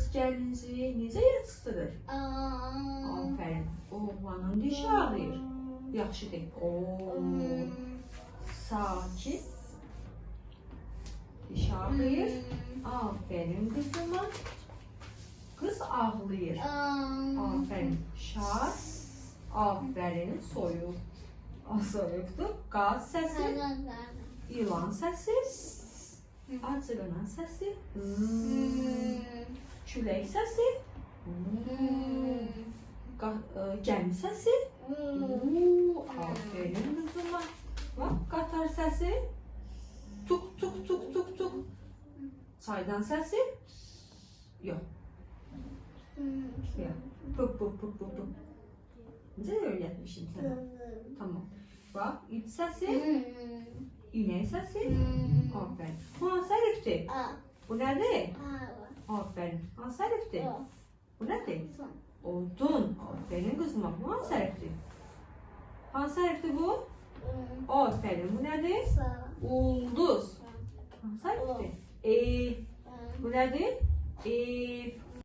qız gəlinizi necə yatışdırır? Aferin. Oğlanın dişi ağrıyır. Yaxşı de. Oo. Sakin. Diş ağrıyır. Aferin kızıma. Kız ağlayır. Aferin. Şar. Aferin. Soyuq. A, Soyuqdur. Qaz səsi. İlan səsi. Acıqanan səsi. Hmm. Külək səsi. Hmm. Gəmi səsi. Oo, aferin kızıma. Bak qatar səsi. Tuk tuk tuk tuk tuk. Çaydan səsi. Yox. Yox. Pıp pıp pıp pıp pıp. Necə öyrətmişim sənə? Tamam. Bax, it səsi, inək səsi. Aferin. Bu hansı hərfdir? Bu nədir? Aferin. Hansı hərfdir? Bu nədir? Odun. Aferin qızıma. Bu hansı hərfdir? Hansı hərfdir bu? Aferin. Bu nədir? Ulduz. Hansı hərfdir? Ev. Bu nədir? Ev.